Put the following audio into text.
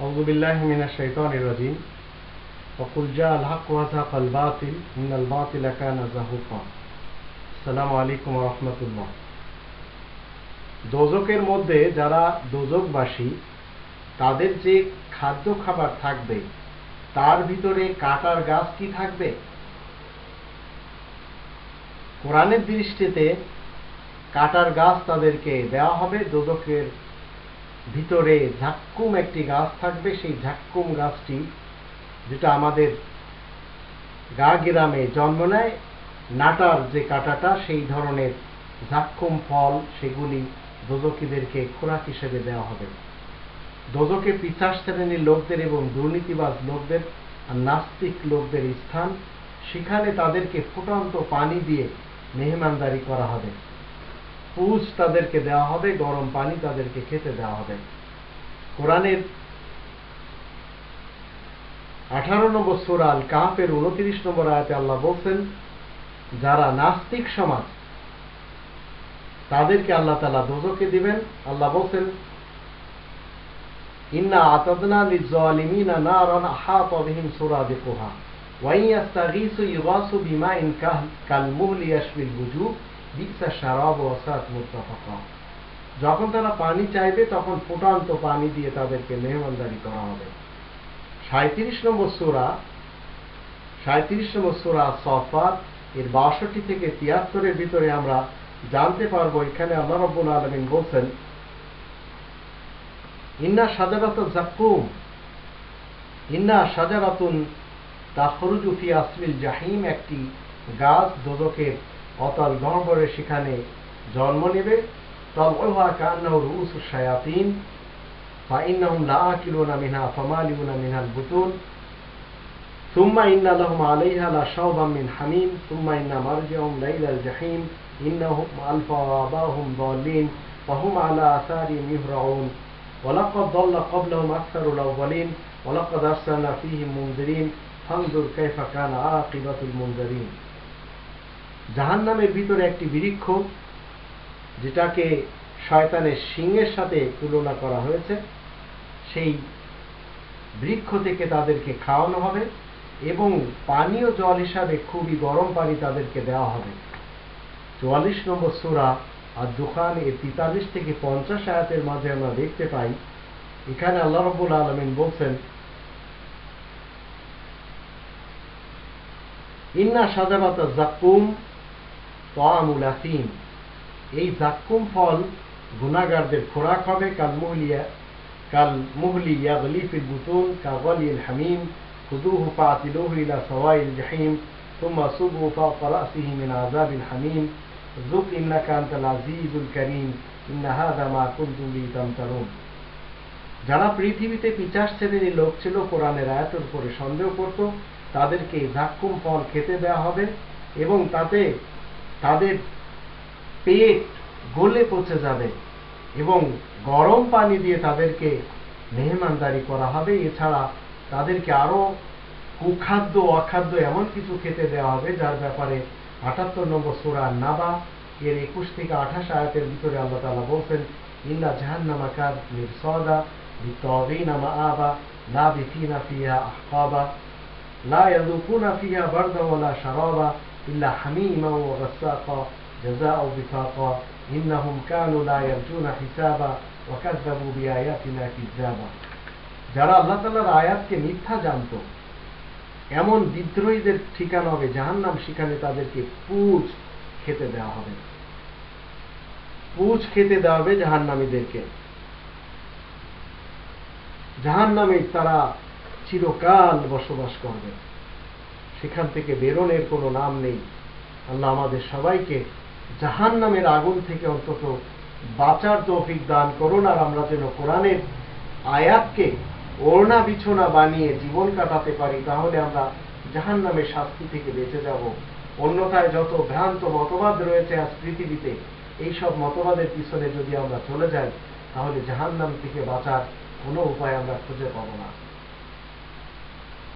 أعوذ بالله من الشيطان الرجيم وقل جاء الحق وزهق الباطل إن الباطل كان زهوقا السلام عليكم ورحمة الله দোজকের মধ্যে যারা দোজকবাসী তাদের যে খাদ্য খাবার থাকবে তার ভিতরে কাটার গাছ কি থাকবে কোরআনের দৃষ্টিতে কাটার গাছ তাদেরকে দেওয়া হবে দোজকের ভিতরে ঝাক্কুম একটি গাছ থাকবে, সেই ঝাক্কুম গাছটি যেটা আমাদের গা গ্রামে জন্ম নেয়, নাটার যে কাটাটা, সেই ধরনের ঝাক্কুম ফল সেগুলি দোজকিদেরকে খোরাক হিসেবে দেওয়া হবে। দোজকে পিছাস শ্রেণির লোকদের এবং দুর্নীতিবাজ লোকদের আর নাস্তিক লোকদের স্থান, সেখানে তাদেরকে ফুটন্ত পানি দিয়ে মেহমানদারি করা হবে। পুষ তাদেরকে দেওয়া হবে, গরম পানি তাদেরকে খেতে দেওয়া হবে। কোরআনের আঠারো নম্বর সুরাল কাহাপের উনত্রিশ নম্বর আয়াতে আল্লাহ বলছেন, যারা নাস্তিক সমাজ, তাদেরকে আল্লাহ তালা দোজকে দিবেন। আল্লাহ বলছেন, ইন্না আতাদনা লিজ্জালিমিনা নারান ওয়া ইন কাল মুহলি যখন তারা পানি চাইবে, তখন ফুটান্ত পানি দিয়ে তাদেরকে মেহমানদারি করা হবে। সাঁত্রিশ নম্বর সুরা সাঁত্রিশ নম্বর সুরা সফাত, এর বাষট্টি থেকে তিয়াত্তরের ভিতরে আমরা জানতে পারব, এখানে আল্লাহ রব্বুল আলমিন বলছেন, ইন্না সাজারাত জাকুম ইন্না সাজারাতুন তাখরুজু ফি আসমিল জাহিম, একটি গাছ দোদকের অতল গহ্বরে সেখানে জন্ম নেবে তলহা কান্নাহ রুস শায়াতিন فإنهم لآكلون منها فمالئون منها البطون ثم إن لهم عليها لشوبا من حميم ثم إن مرجعهم ليل الجحيم إنهم ألفوا آباهم ضالين وهم على آثارهم يهرعون ولقد ضل قبلهم أكثر الأولين ولقد أرسلنا فيهم منذرين فانظر كيف كان عاقبة المنذرين জাহান্নামের ভিতরে একটি বৃক্ষ, যেটাকে শয়তানের সিংহের সাথে তুলনা করা হয়েছে, সেই বৃক্ষ থেকে তাদেরকে খাওয়ানো হবে এবং পানীয় জল হিসাবে খুবই গরম পানি তাদেরকে দেওয়া হবে। চুয়াল্লিশ নম্বর সুরা আর দোকান এর তেতাল্লিশ থেকে পঞ্চাশ আয়াতের মাঝে আমরা দেখতে পাই, এখানে আল্লাহ রব্বুল আলমিন বলছেন, ইন্না সাজাবাত জাক্কুম তামুল আসিম এই জাক্কুম ফল গুনাগারদের খোরাক হবে কাল মুহলিয়া কাল মুহলি ইয়াগলি ফিল বুতুন কাগলি হামিম খুদুহু ফাতিলুহু ইলা সওয়াইল জাহিম ثم صبوا فوق رأسه من عذاب الحميم ذق إنك أنت العزيز الكريم إن هذا ما كنتم به تمترون যারা পৃথিবীতে পিচাস শ্রেণীর লোক ছিল কোরআনের আয়াতের উপরে সন্দেহ করত তাদেরকে ঝাক্কুম ফল খেতে দেওয়া হবে এবং তাতে তাদের পেট গলে পচে যাবে এবং গরম পানি দিয়ে তাদেরকে মেহমানদারি করা হবে। এছাড়া তাদেরকে আরও কুখাদ্য, অখাদ্য এমন কিছু খেতে দেওয়া হবে, যার ব্যাপারে আটাত্তর নম্বর সুরা নাবা এর একুশ থেকে আঠাশ আয়াতের ভিতরে আল্লাহ তালা বলছেন ইল্লা জাহান্নামা কাদ মিরসদা বিতগিনা মা আবা লা বিফিনা ফিয়া আহকাবা, লা ইয়াদুকুনা ফিয়া বারদা ওয়ালা إلا حميما وغساقا جزاء وفاقا إنهم كانوا لا يرجون حسابا وكذبوا بآياتنا كذابا যারা আল্লাহ তাল্লাহর আয়াতকে মিথ্যা জানত এমন বিদ্রোহীদের ঠিকানা হবে জাহান্নাম সেখানে তাদেরকে পুজ খেতে দেওয়া হবে পুজ খেতে দেওয়া হবে জাহান্নামীদেরকে জাহান্নামে তারা চিরকাল বসবাস করবে সেখান থেকে বেরোনের কোনো নাম নেই। আল্লাহ আমাদের সবাইকে জাহান নামের আগুন থেকে অন্তত বাঁচার তৌফিক দান করুন, আর আমরা যেন কোরআনের আয়াতকে ওড়না বিছনা বানিয়ে জীবন কাটাতে পারি, তাহলে আমরা জাহান নামের শাস্তি থেকে বেঁচে যাব। অন্যথায় যত ভ্রান্ত মতবাদ রয়েছে আজ পৃথিবীতে, এইসব মতবাদের পিছনে যদি আমরা চলে যাই, তাহলে জাহান নাম থেকে বাঁচার কোনো উপায় আমরা খুঁজে পাবো না।